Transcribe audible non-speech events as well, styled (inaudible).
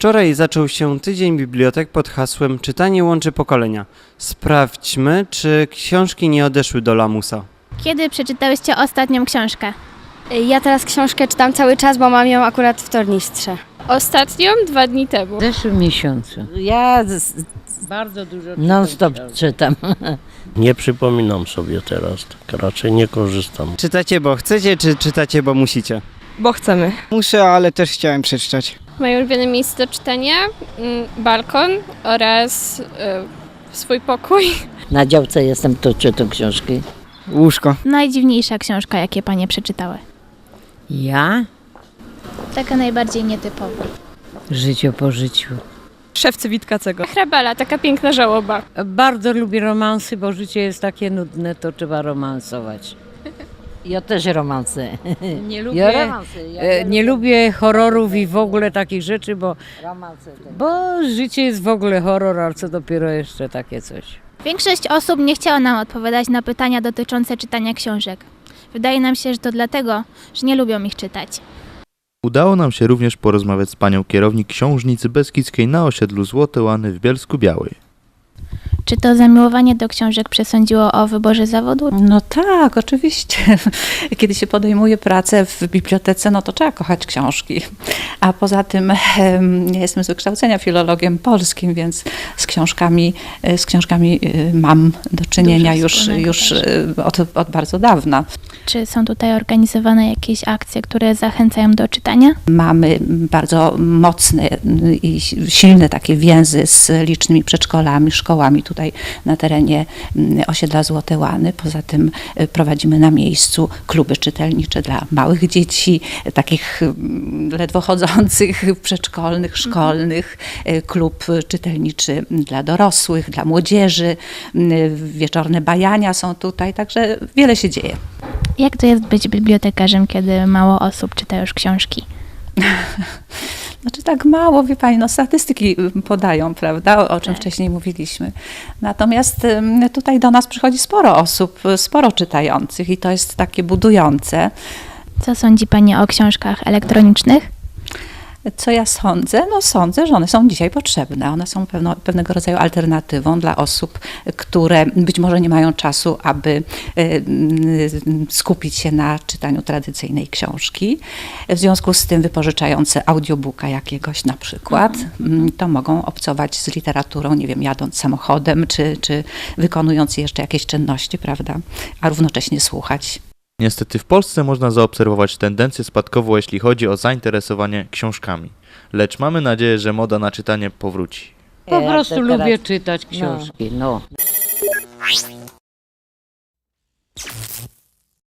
Wczoraj zaczął się tydzień bibliotek pod hasłem Czytanie łączy pokolenia. Sprawdźmy, czy książki nie odeszły do lamusa. Kiedy przeczytałyście ostatnią książkę? Ja teraz książkę czytam cały czas, bo mam ją akurat w tornistrze. Ostatnią dwa dni temu. W zeszłym miesiącu. Ja z- Bardzo dużo non stop czytam. Nie przypominam sobie teraz, tak raczej nie korzystam. Czytacie, bo chcecie, czy czytacie, bo musicie? Bo chcemy. Muszę, ale też chciałem przeczytać. Moje ulubione miejsce do czytania, mm, balkon oraz y, swój pokój. (laughs) Na działce jestem, to czytam książki. Łóżko. Najdziwniejsza książka, jakie panie przeczytały? Ja? Taka najbardziej nietypowa. Życie po życiu. Szewcy Witkacego. Hrabala, taka piękna żałoba. Bardzo lubię romansy, bo życie jest takie nudne, to trzeba romansować. Ja też romanse. Nie Ja (laughs) lubię, romanse. Ja e, nie lubię horrorów i w ogóle takich rzeczy, bo, bo życie jest w ogóle horror, a co dopiero jeszcze takie coś. Większość osób nie chciała nam odpowiadać na pytania dotyczące czytania książek. Wydaje nam się, że to dlatego, że nie lubią ich czytać. Udało nam się również porozmawiać z panią kierownik książnicy Beskidzkiej na osiedlu Złote Łany w Bielsku Białej. Czy to zamiłowanie do książek przesądziło o wyborze zawodu? No tak, oczywiście. (laughs) Kiedy się podejmuje pracę w bibliotece, no to trzeba kochać książki. A poza tym ja jestem z wykształcenia filologiem polskim, więc z książkami, e, z książkami e, mam do czynienia Dużo już, już e, od, od bardzo dawna. Czy są tutaj organizowane jakieś akcje, które zachęcają do czytania? Mamy bardzo mocne i silne takie więzy z licznymi przedszkolami, szkołami tutaj na terenie mm, osiedla Złote Łany. Poza tym e, prowadzimy na miejscu kluby czytelnicze dla małych dzieci, e, takich mm, ledwo chodzących, przedszkolnych, szkolnych, e, klub czytelniczy dla dorosłych, dla młodzieży, mm, wieczorne bajania są tutaj, także wiele się dzieje. Jak to jest być bibliotekarzem, kiedy mało osób czyta już książki? (laughs) Znaczy tak mało, wie Pani, no statystyki y, podają, prawda, o, czym wcześniej mówiliśmy. Natomiast ym, tutaj do nas przychodzi sporo osób, y, sporo czytających i to jest takie budujące. Co sądzi Pani o książkach elektronicznych? Co ja sądzę? No sądzę, że one są dzisiaj potrzebne. One są pewno, pewnego rodzaju alternatywą dla osób, które być może nie mają czasu, aby y, skupić się na czytaniu tradycyjnej książki. W związku z tym wypożyczające audiobooka jakiegoś na przykład, mm, to mogą obcować z literaturą, nie wiem, jadąc samochodem, czy, czy wykonując jeszcze jakieś czynności, prawda, a równocześnie słuchać. Niestety w Polsce można zaobserwować tendencję spadkową, jeśli chodzi o zainteresowanie książkami. Lecz mamy nadzieję, że moda na czytanie powróci. Po Ja prostu lubię teraz- czytać No. książki. No.